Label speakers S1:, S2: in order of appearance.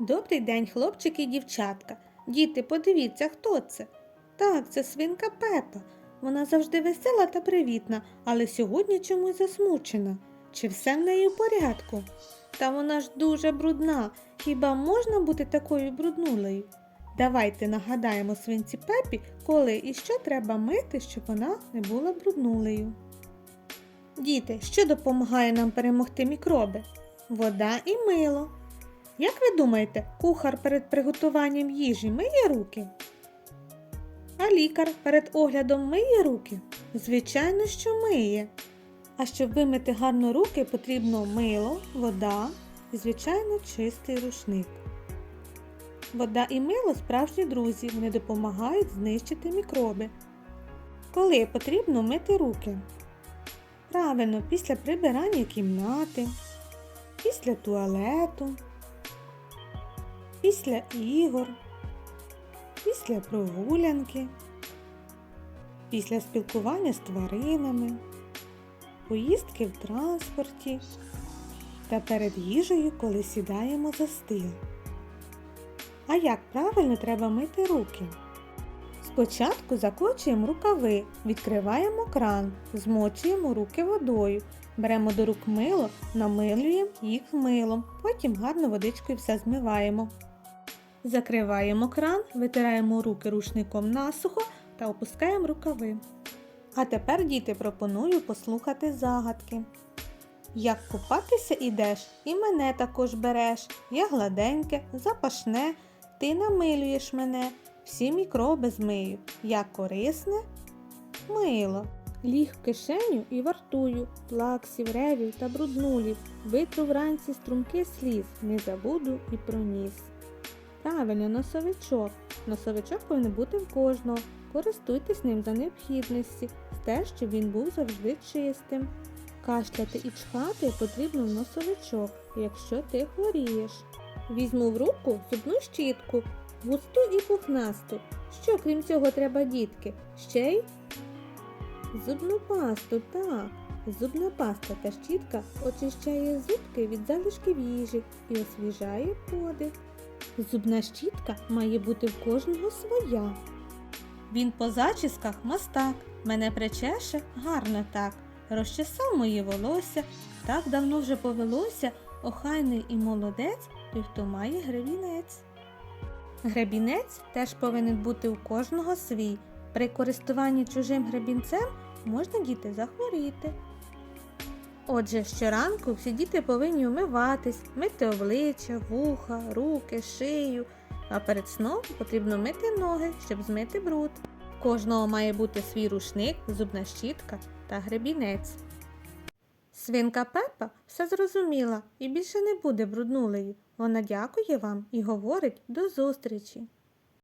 S1: Добрий день, хлопчики і дівчатка. Діти, подивіться, хто це. Так, це свинка Пепа. Вона завжди весела та привітна, але сьогодні чомусь засмучена. Чи все в неї в порядку? Та вона ж дуже брудна. Хіба можна бути такою бруднулею? Давайте нагадаємо свинці Пепі, коли і що треба мити, щоб вона не була бруднулею. Діти, що допомагає нам перемогти мікроби? Вода і мило. Як ви думаєте, кухар перед приготуванням їжі миє руки? А лікар перед оглядом миє руки? Звичайно, що миє. А щоб вимити гарно руки, потрібно мило, вода і, звичайно, чистий рушник. Вода і мило справжні друзі, вони допомагають знищити мікроби. Коли потрібно мити руки? Правильно, після прибирання кімнати, після туалету, після ігор, після прогулянки, після спілкування з тваринами, поїздки в транспорті та перед їжею, коли сідаємо за стіл. А як правильно треба мити руки? Спочатку закочуємо рукави, відкриваємо кран, змочуємо руки водою, беремо до рук мило, намилюємо їх милом, потім гарно водичкою все змиваємо. Закриваємо кран, витираємо руки рушником насухо та опускаємо рукави. А тепер, діти, пропоную послухати загадки. Як купатися ідеш, і мене також береш. Я гладеньке, запашне, ти намилюєш мене, всі мікроби змию. Я корисне мило. Ліг в кишеню і вартую, плаксів, ревів та бруднулів, витру вранці струмки сліз, не забуду і про ніс. Правильно, носовичок. Носовичок повинен бути в кожного. Користуйтесь ним за необхідності, те, щоб він був завжди чистим. Кашляти і чхати потрібно в носовичок, якщо ти хворієш. Візьму в руку зубну щітку, густу і пухнасту. Що крім цього треба, дітки? Ще й зубну пасту, так. Зубна паста та щітка очищає зубки від залишків їжі і освіжає подих. Зубна щітка має бути в кожного своя. Він по зачісках мастак, мене причеше гарно так. Розчесав моє волосся, так давно вже повелося, охайний і молодець, той, хто має гребінець. Гребінець теж повинен бути у кожного свій. При користуванні чужим гребінцем можна діти захворіти. Отже, щоранку всі діти повинні вмиватись, мити обличчя, вуха, руки, шию, а перед сном потрібно мити ноги, щоб змити бруд. Кожного має бути свій рушник, зубна щітка та гребінець. Свинка Пепа все зрозуміла і більше не буде бруднулею. Вона дякує вам і говорить до зустрічі.